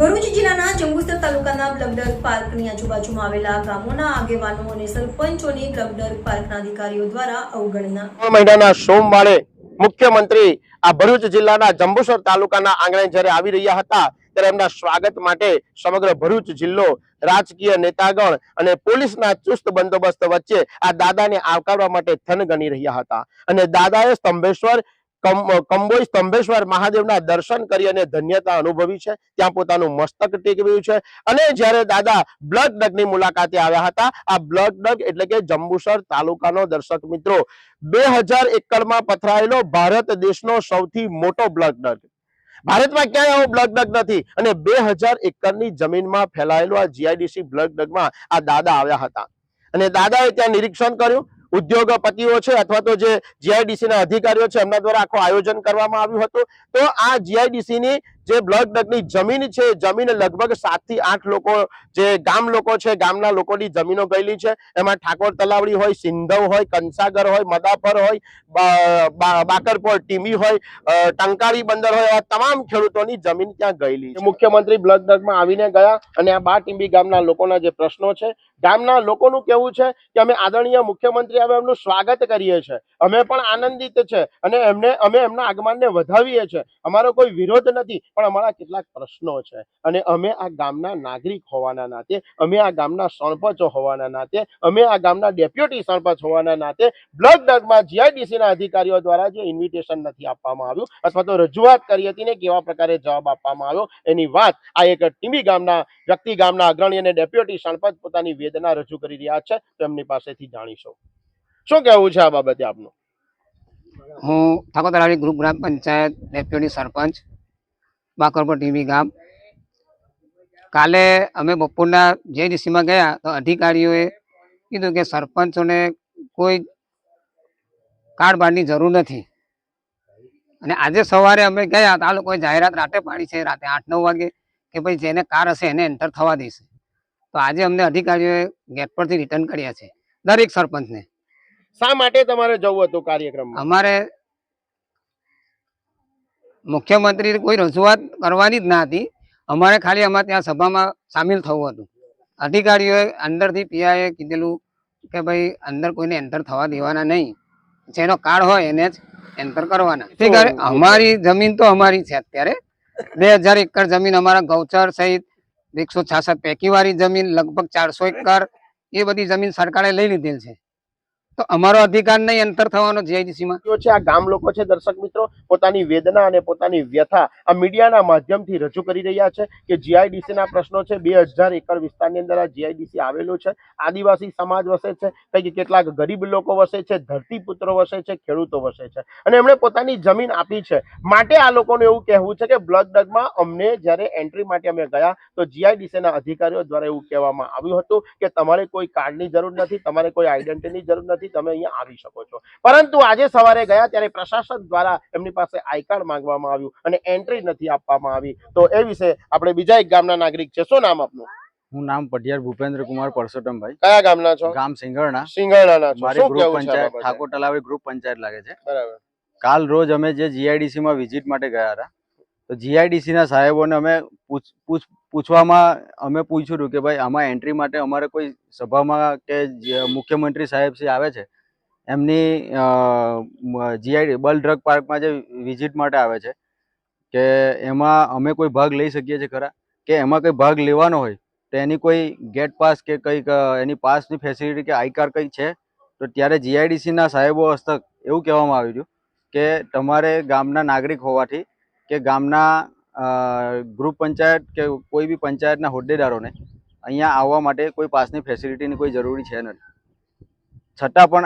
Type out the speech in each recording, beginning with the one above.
ભરૂચ જિલ્લાના જંબુસર તાલુકાના બ્લગડર પાર્કની આજુબાજુમાં આવેલા ગામોના આગેવાનો અને સરપંચોની બ્લગડર પાર્કના અધિકારીઓ દ્વારા અવગણના. મહિનાના સોમવારે મુખ્યમંત્રી આ ભરૂચ જિલ્લાના જંબુસર તાલુકાના આંગણે જ્યારે આવી રહ્યા હતા, ત્યારે એમના સ્વાગત માટે સમગ્ર ભરૂચ જિલ્લો રાજકીય નેતાગણ અને પોલીસના ચુસ્ત બંદોબસ્ત વચ્ચે આ દાદાને આવકારવા માટે થનગની રહ્યા હતા. અને દાદાએ સ્તંભેશ્વર કંબોઈ સ્તંભેશ્વર મહાદેવના દર્શન કરી અને ધન્યતા અનુભવી છે. ત્યાં પોતાનું મસ્તક ટેકવ્યું છે. અને જ્યારે દાદા બ્લડ ડગની મુલાકાતે આવ્યા હતા, આ બ્લડ ડગ એટલે કે જંબુસર તાલુકાનો દર્શક મિત્રો, બે હજાર એકરમાં પથરાયેલો ભારત દેશનો સૌથી મોટો બ્લડ ડગ. ભારતમાં ક્યાંય આવો બ્લડ ડગ નથી. અને બે હજાર એકરની જમીનમાં ફેલાયેલો આ જીઆઈડીસી બ્લડ ડગમાં આ દાદા આવ્યા હતા. અને દાદાએ ત્યાં નિરીક્ષણ કર્યું. ઉદ્યોગપતિઓ છે અથવા તો જે જીઆઈડીસી ના અધિકારીઓ છે એમના દ્વારા આખું આયોજન કરવામાં આવ્યું હતું. તો આ જીઆઈડીસી ની જે બ્લડ ડગની જમીન છે જમીન લગભગ સાતથી આઠ લોકો, જે ગામ લોકો છે, ગામના લોકોની જમીનો ગયેલી છે. એમાં ઠાકોર તલાવડી હોય, સિંધવ હોય, કંસાગર હોય મદાપર હોય બાકરપોર ટીમી હોય ટંકારી બંદર હોય એવા તમામ ખેડૂતોની જમીન ત્યાં ગયેલી મુખ્યમંત્રી બ્લડ ડગમાં આવીને ગયા અને આ બા ટીંબી ગામના લોકોના જે પ્રશ્નો છે, ગામના લોકોનું કેવું છે કે અમે આદરણીય મુખ્યમંત્રી આવે એમનું સ્વાગત કરીએ છીએ અમે પણ આનંદિત છે અને એમને, અમે એમના આગમનને વધાવીએ છીએ અમારો કોઈ વિરોધ નથી પણ અમારા કેટલાક પ્રશ્નો છે. અને અમે આ ગામના નાગરિક હોવાના નાતે, અમે આ ગામના સરપંચો હોવાના નાતે, અમે આ ગામના ડેપ્યુટી સરપંચ હોવાના નાતે, બ્લડ ડગમાં જીઆઈડીસીના અધિકારીઓ દ્વારા જે ઇન્વિટેશન નથી આપવામાં આવ્યું, અથવા તો રજૂઆત કરી હતી ને કેવા પ્રકારે જવાબ આપવામાં આવ્યો, એની વાત આ એક ટીમી ગામના, વ્યક્તિ ગામના અગ્રણી અને ડેપ્યુટી સરપંચ પોતાની વેદના રજૂ કરી રહ્યા છે, તો એમની પાસેથી જાણીશું. શું કહેવું છે આ બાબતે આપનું? હું Thakor group gram panchayat deputy sarpanch Bakarpur TV ગામ. કાલે અમે બપોરના જેડીસીમાં ગયા તો અધિકારીઓએ કીધું કે સરપંચોને કોઈ કાર્ડ બારની જરૂર નથી. અને આજે સવારે અમે ગયા તો આ લોકોએ જાહેરાત રાતે પાડી છે રાતે આઠ નવ વાગે કે ભાઈ જેને કાર હશે એને એન્ટર થવા દેશે. તો આજે અમને અધિકારીઓએ ગેટ પરથી રિટર્ન કર્યા છે દરેક સરપંચને. શા માટે તમારે જવું હતું કાર્યક્રમ અમારે મુખ્યમંત્રી કોઈ રજૂઆત કરવાની જ ના હતી. અમારે ખાલી અમારે ત્યાં સભામાં સામેલ થવું હતું. અધિકારીઓએ અંદરથી પીઆઈએ કીધેલું કે ભાઈ અંદર કોઈને એન્ટર થવા દેવાના નહીં. જેનો કાર્ડ હોય એને જ એન્ટર કરવાના. અમારી જમીન તો અમારી છે અત્યારે. બે હજાર એકર જમીન અમારા ગૌચર સહિત એકસો છાસઠ પેકીવાળી જમીન લગભગ ચારસો એકર એ બધી જમીન સરકારે લઈ લીધેલ છે. તો અમારો અધિકાર નહીં, અંતર થવાનો જીઆઈડીસીમાં છે, આ ગામ લોકો છે, દર્શક મિત્રો, પોતાની વેદના અને પોતાની વ્યથા આ મીડિયાના માધ્યમથી રજૂ કરી રહ્યા છે કે જીઆઈડીસીના પ્રશ્નો છે, બે હજાર એકર વિસ્તારની અંદર આ જીઆઈડીસી આવેલું છે, આદિવાસી સમાજ વસે છે, કંઈક કેટલાક ગરીબ લોકો વસે છે ધરતીપુત્રો વસે છે, ખેડૂતો વસે છે. અને એમણે પોતાની જમીન આપી છે. માટે આ લોકોનું એવું કહેવું છે કે બ્લડ ડગમાં અમને જ્યારે એન્ટ્રી માટે અમે ગયા, તો જીઆઈડીસીના અધિકારીઓ દ્વારા એવું કહેવામાં આવ્યું હતું કે તમારે કોઈ કાર્ડની જરૂર નથી, તમારે કોઈ આઈડેન્ટિટીની જરૂર નથી. તમે અહીંયા આવી શકો છો. પરંતુ આજે સવારે ગયા ત્યારે પ્રશાસન દ્વારા એમની પાસે આઈ કાર્ડ માંગવામાં આવ્યું અને એન્ટ્રી નથી આપવામાં આવી. તો એ વિશે આપણે બીજા એક ગામના નાગરિક છે. શું નામ આપનું? હું નામ પટિયાર ભૂપેન્દ્ર કુમાર પરસોત્તમભાઈ. કયા ગામના છો? ગામ સિંગરણા. સિંગરણા મારી ગ્રુપ પંચાયત ઠાકોર તલાવી ગ્રુપ પંચાયત લાગે છે. બરાબર. કાલ રોજ અમે જે જીઆઈડીસી માં વિઝિટ માટે ગયા હતા તો જીઆઈડીસી ના સાહેબોને અમે પૂછ- પૂછવામાં અમે પૂછ્યું હતું કે ભાઈ, આમાં એન્ટ્રી માટે અમારે કોઈ સભામાં કે મુખ્યમંત્રી સાહેબ શ્રી આવે છે, એમની જીઆઈડી બલ ડ્રગ પાર્કમાં જે વિઝિટ માટે આવે છે, કે એમાં અમે કોઈ ભાગ લઈ શકીએ છીએ ખરા? કે એમાં કંઈ ભાગ લેવાનો હોય, તો એની કોઈ ગેટ પાસ કે કંઈક એની પાસની ફેસિલિટી કે આઈ કાર્ડ કંઈક છે, તો ત્યારે જીઆઈડીસીના સાહેબો હસ્તક એવું કહેવામાં આવ્યું હતું કે તમારે ગામના નાગરિક હોવાથી કે ગામના ગ્રુપ પંચાયત કે કોઈ બી પંચાયતના હોદ્દેદારોને અહીંયા આવવા માટે કોઈ પાસની ફેસિલિટીની કોઈ જરૂરી છે નથી. છતાં પણ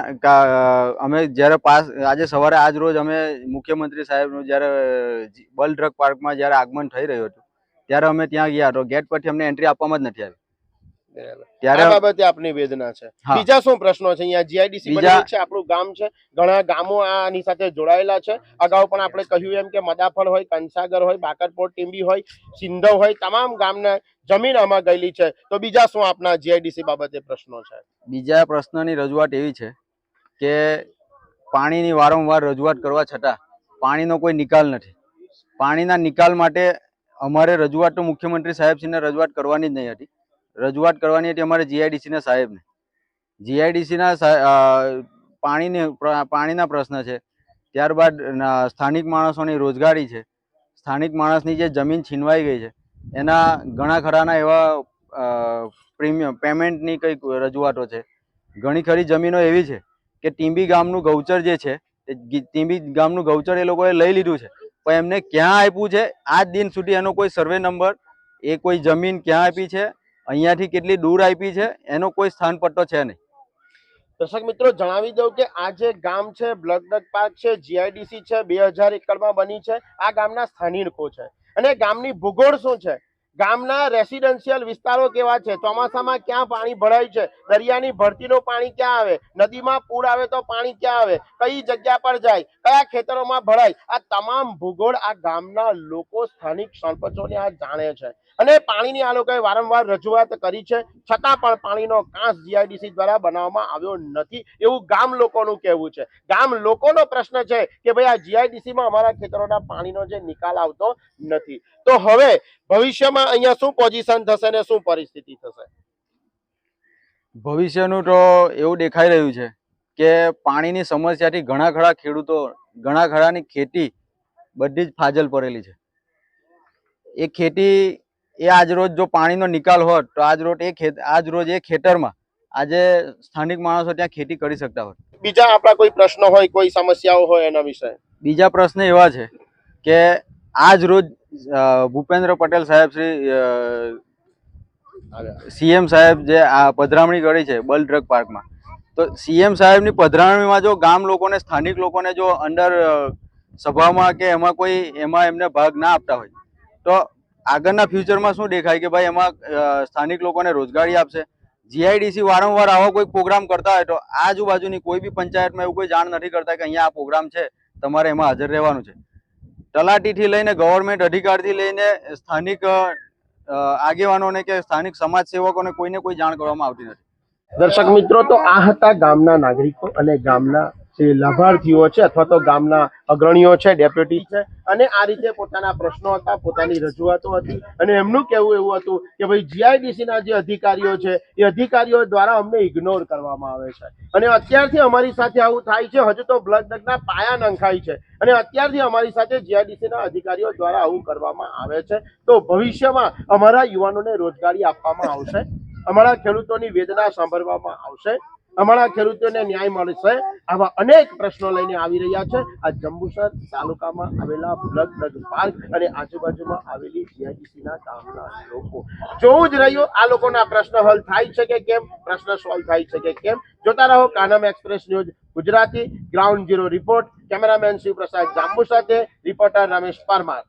અમે જ્યારે પાસ, આજે સવારે આજ રોજ અમે મુખ્યમંત્રી સાહેબનું જ્યારે બલ ડ્રગ પાર્કમાં જ્યારે આગમન થઈ રહ્યું હતું, ત્યારે અમે ત્યાં ગયા તો ગેટ પરથી અમને એન્ટ્રી આપવામાં જ નથી આવી. ત્યારે બાબતે આપની વેદના છે. બીજા શું પ્રશ્નો છે? અહીંયા જીઆઈડીસી બનેલી છે આપણું ગામ છે. ઘણા ગામો આની સાથે જોડાયેલા છે. અગાઉ પણ આપણે કહ્યું એમ કે મદાફળ હોય કંસાગર હોય બાકરપોર ટીંબી હોય સિંધવ હોય તમામ ગામના જમીન આમાં ગયેલી છે. તો બીજા શું આપના જીઆઈડીસી બાબતે પ્રશ્નો છે? બીજા પ્રશ્નની રજૂઆત એવી છે કે પાણીની વારંવાર રજૂઆત કરવા છતાં પાણીનો કોઈ નિકાલ નથી. પાણીના નિકાલ માટે અમારે રજૂઆત તો મુખ્યમંત્રી સાહેબશ્રીને રજૂઆત કરવાની જ નહીં હતી. રજૂઆત કરવાની હતી અમારે જીઆઈડીસીના સાહેબને. જીઆઈડીસીના પાણીની પાણીના પ્રશ્ન છે. ત્યારબાદ સ્થાનિક માણસોની રોજગારી છે. સ્થાનિક માણસની જે જમીન છીનવાઈ ગઈ છે, એના ઘણા ખરાના એવા પ્રીમિયમ, પેમેન્ટની કંઈક રજૂઆતો છે. ઘણી ખરી જમીનો એવી છે કે ટીંબી ગામનું ગૌચર જે છે એ ટીંબી ગામનું ગૌચર એ લોકોએ લઈ લીધું છે. પણ એમને ક્યાં આપ્યું છે? આજ દિન સુધી એનો કોઈ સર્વે નંબર એ કોઈ જમીન ક્યાં આપી છે? અહીંયાથી કેટલી દૂર આપી છે? એનો કોઈ સ્થાન પટ્ટો છે નહીં. દર્શક મિત્રો, જણાવી દઉં કે આ જે ગામ છે બ્લડ પાર્ક છે, જીઆઈડીસી છે, બે હજાર એકડમાં બની છે. આ ગામના સ્થાનિકો છે. અને ગામની ભૂગોળ શું છે? ગામના રેસિડેન્શિયલ વિસ્તારો કેવા છે? ચોમાસામાં ક્યાં પાણી ભરાય છે? દરિયાની ભરતીનું પાણી ક્યાં આવે? નદીમાં પૂર આવે તો પાણી ક્યાં આવે? કઈ જગ્યા પર જાય? કયા ખેતરોમાં ભરાય? આ તમામ ભૂગોળ આ ગામના લોકો સ્થાનિક સરપંચોને આ જાણે છે. અને પાણીની આ લોકોએ વારંવાર રજૂઆત કરી છે. છતાં પણ પાણીનો કાંસ જીઆઈડીસી દ્વારા બનાવવામાં આવ્યો નથી. એવું ગામ લોકોનું કહેવું છે. ગામ લોકોનો પ્રશ્ન છે કે ભાઈ આ જીઆઈડીસીમાં અમારા ખેતરોના પાણીનો જે નિકાલ આવતો નથી. તો હવે ભવિષ્યમાં અહીંયા શું પોઝિશન થશે ને શું પરિસ્થિતિ થશે? ભવિષ્યનું તો એવું દેખાઈ રહ્યું છે કે પાણીની સમસ્યાથી ઘણા ખરા ખેડૂતો ઘણા ખરાની ખેતી બધી જ ફાજલ પડેલી છે. એ ખેતી એ આજ રોજ જો પાણીનો નિકાલ હોત તો આજ રોજ એ ખેત આજ રોજ એ ખેતરમાં આજે સ્થાનિક માણસો ત્યાં ખેતી કરી શકતા હોત. બીજા આપણા કોઈ પ્રશ્નો હોય કોઈ સમસ્યાઓ હોય એના વિશે? બીજા પ્રશ્ન એવા છે કે આજ રોજ ભૂપેન્દ્ર પટેલ સાહેબ શ્રી સીએમ સાહેબ જે આ પધરામણી કરી છે બલ ડ્રગ પાર્કમાં. તો સીએમ સાહેબની પધરામણીમાં જો ગામ લોકોને સ્થાનિક લોકોને જો અંદર સભામાં કે એમાં કોઈ એમાં એમને ભાગ ના આપતા હોય તો આગળના ફ્યુચરમાં શું દેખાય કે ભાઈ એમાં સ્થાનિક લોકોને રોજગારી આપશે? જીઆઈડીસી વારંવાર આવો કોઈ પ્રોગ્રામ કરતા હોય તો આજુબાજુની કોઈ બી પંચાયતમાં એવું કોઈ જાણ નથી કરતા કે અહીંયા આ પ્રોગ્રામ છે તમારે એમાં હાજર રહેવાનું છે. તલાટીથી લઈને ગવર્મેન્ટ અધિકારથી લઈને સ્થાનિક આગેવાનોને કે સ્થાનિક સમાજ સેવકોને કોઈને કોઈ જાણ કરવામાં આવતી નથી. દર્શક મિત્રો, તો આ હતા ગામના નાગરિકો અને ગામના જે લાભાર્થીઓ છે અથવા તો ગામના અગ્રણીઓ છે, ડેપ્યુટી છે, અને આ રીતે પોતાના પ્રશ્નો હતા, પોતાની રજૂઆતો હતી, અને એમનું કહેવું એવું હતું કે ભાઈ જીઆઈડીસીના જે અધિકારીઓ છે, એ અધિકારીઓ દ્વારા અમને ઇગ્નોર કરવામાં આવે છે. અને અત્યારથી અમારી સાથે આવું થાય છે, હજુ તો બ્લડ ડગના પાયા નંખાય છે. અને અત્યારથી અમારી સાથે જીઆઈડીસીના અધિકારીઓ દ્વારા આવું કરવામાં આવે છે. તો ભવિષ્યમાં અમારા યુવાનોને રોજગારી આપવામાં આવશે, અમારા ખેડૂતોની વેદના સાંભળવામાં આવશે અમારા ખેડૂતોને ન્યાય મળશે આવા અનેક પ્રશ્નો લઈને આવી રહ્યા છે. આ જંબુસર તાલુકામાં આવેલા બ્લડ બ્લડ પાર્ક અને આજુબાજુમાં આવેલી જીઆઈડીસીના ગામના લોકો. જોવું જ રહ્યું, આ લોકોના પ્રશ્ન હલ થાય છે કે કેમ? પ્રશ્ન સોલ્વ થાય છે કે કેમ? જોતા રહો Kanam express news Gujarati. Ground zero report. Cameraman Shivprasad Jambu સાથે. રિપોર્ટર રમેશ પરમાર.